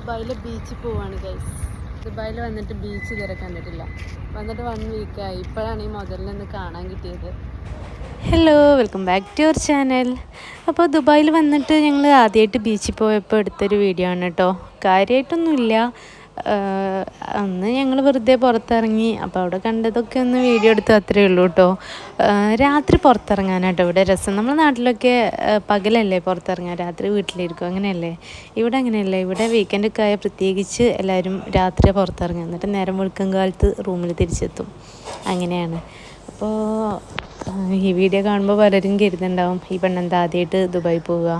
ദുബായിലെ ബീച്ചിൽ പോവാണ് ഗൈസ് ദുബായിൽ വന്നിട്ട് ബീച്ച് ഇതുവരെ കണ്ടിട്ടില്ല. വന്നിട്ട് വൺ വീക്കായി ഇപ്പോഴാണ് ഈ മുതലിനൊന്ന് കാണാൻ കിട്ടിയത്. Hello welcome back to your channel അപ്പോൾ ദുബായിൽ വന്നിട്ട് ഞങ്ങൾ ആദ്യമായിട്ട് ബീച്ചിൽ പോയപ്പോൾ എടുത്തൊരു വീഡിയോ ആണ് കേട്ടോ. കാര്യമായിട്ടൊന്നുമില്ല. അന്ന് ഞങ്ങൾ വെറുതെ പുറത്തിറങ്ങി. അപ്പോൾ അവിടെ കണ്ടതൊക്കെ ഒന്ന് വീഡിയോ എടുത്ത് അത്രയേ ഉള്ളൂ കേട്ടോ രാത്രി പുറത്തിറങ്ങാനാട്ടോ ഇവിടെ രസം. നമ്മുടെ നാട്ടിലൊക്കെ പകലല്ലേ പുറത്തിറങ്ങാൻ രാത്രി വീട്ടിലിരിക്കും. അങ്ങനെയല്ലേ? ഇവിടെ അങ്ങനെയല്ലേ? ഇവിടെ വീക്കെൻഡൊക്കെ ആയ പ്രത്യേകിച്ച് എല്ലാവരും രാത്രി പുറത്തിറങ്ങുക. എന്നിട്ട് നേരം വെളുക്കും കാലത്ത് റൂമിൽ തിരിച്ചെത്തും. അങ്ങനെയാണ്. അപ്പോൾ ഈ വീഡിയോ കാണുമ്പോൾ പലരും കരുതുന്നുണ്ടാവും ഈ പെണ്ണെന്താ ആദ്യമായിട്ട് ദുബായി പോവുക?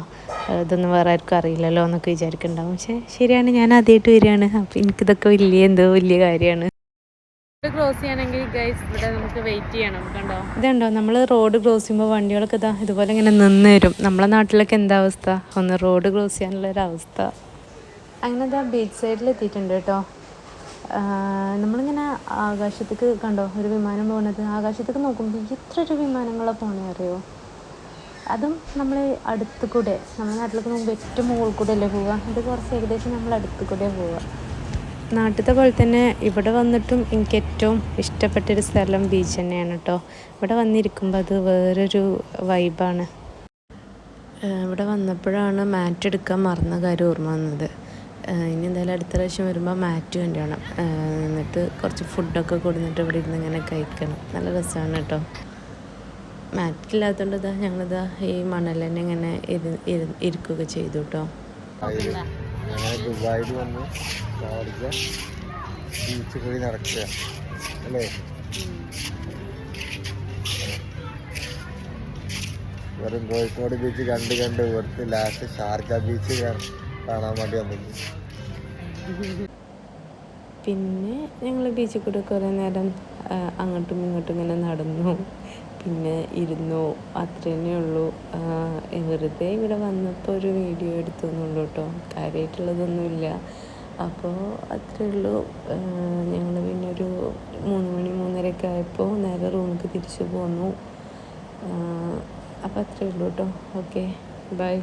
ഇതൊന്നും വേറെ ആർക്കും അറിയില്ലല്ലോ എന്നൊക്കെ വിചാരിക്കുന്നുണ്ടാവും. പക്ഷേ ശരിയാണ് ഞാൻ ആദ്യമായിട്ട് വരികയാണ്. അപ്പം എനിക്കിതൊക്കെ വലിയ എന്തോ വലിയ കാര്യമാണ്. ക്രോസ് ചെയ്യണമെങ്കിൽ ഗൈസ് ഇവിടെ നമുക്ക് വെയിറ്റ് ചെയ്യണം കണ്ടോ? ഇതുണ്ടോ? നമ്മൾ റോഡ് ക്രോസ് ചെയ്യുമ്പോൾ വണ്ടികളൊക്കെ ഇതാ ഇതുപോലെ ഇങ്ങനെ നിന്ന് വരും. നമ്മളെ നാട്ടിലൊക്കെ എന്താ അവസ്ഥ? ഒന്ന് റോഡ് ക്രോസ് ചെയ്യാനുള്ള ഒരു അവസ്ഥ. അങ്ങനെ ഇതാ ബീച്ച് സൈഡിൽ എത്തിയിട്ടുണ്ട് കേട്ടോ. നമ്മളിങ്ങനെ ആകാശത്തേക്ക് കണ്ടോ? ഒരു വിമാനം പോകുന്നത് ആകാശത്തേക്ക് നോക്കുമ്പോൾ എത്ര ഒരു വിമാനങ്ങളാണ് പോണേ അറിയോ? അതും നമ്മൾ അടുത്ത് കൂടെ നമ്മുടെ നാട്ടിലേക്ക് നോക്കുമ്പോൾ ഏറ്റവും മുകളിൽ കൂടെ അല്ലേ പോവുക ഇത് കുറച്ച് ഏകദേശം നമ്മൾ അടുത്ത് കൂടെ പോവുക നാട്ടിലത്തെ പോലെ തന്നെ ഇവിടെ വന്നിട്ടും എനിക്ക് ഏറ്റവും ഇഷ്ടപ്പെട്ടൊരു സ്ഥലം ബീച്ച് തന്നെയാണ് കേട്ടോ ഇവിടെ വന്നിരിക്കുമ്പോൾ അത് വേറൊരു വൈബാണ് ഇവിടെ വന്നപ്പോഴാണ് മാറ്റ് എടുക്കാൻ മറന്ന കാര്യം ഓർമ്മ വന്നത്. ഇനി എന്തായാലും അടുത്ത പ്രാവശ്യം വരുമ്പോൾ മാറ്റ് കൊണ്ടുവരണം ഏഹ് എന്നിട്ട് കുറച്ച് ഫുഡൊക്കെ കൊടുത്തിട്ട് ഇവിടെ ഇരുന്ന് ഇങ്ങനെ കഴിക്കണം. നല്ല രസമാണ് കേട്ടോ. മാറ്റില്ലാത്തതുകൊണ്ട് ഇതാ ഞങ്ങളിതാ ഈ മണൽ തന്നെ ഇങ്ങനെ ഇരു ഇരു- ഇരിക്കുകയൊക്കെ ചെയ്തു കേട്ടോ. അല്ലേ? വെറും കോഴിക്കോട് ബീച്ച് കണ്ട് കണ്ട് ഇവിടുത്തെ ലാസ്റ്റ് ഷാർജ ബീച്ച് കാണാൻ വേണ്ടി വന്നിരുന്നു. പിന്നെ ഞങ്ങൾ ബീച്ചിൽ കൂടെ കുറേ നേരം അങ്ങോട്ടും ഇങ്ങോട്ടും ഇങ്ങനെ നടന്നു. പിന്നെ ഇരുന്നു. അത്ര തന്നെ ഉള്ളൂ വെറുതെ ഇവിടെ വന്നപ്പോൾ ഒരു വീഡിയോ എടുത്തു എന്നുള്ളൂ കേട്ടോ കാര്യമായിട്ടുള്ളതൊന്നുമില്ല അപ്പോൾ അത്രേ ഉള്ളൂ. ഞങ്ങൾ പിന്നെ ഒരു മൂന്ന് മണി മൂന്നരയൊക്കെ ആയപ്പോൾ നേരെ റൂമിലേക്ക് തിരിച്ചു പോന്നു. അപ്പോൾ അത്രേ ഉള്ളൂ കേട്ടോ ഓക്കെ. ബൈ.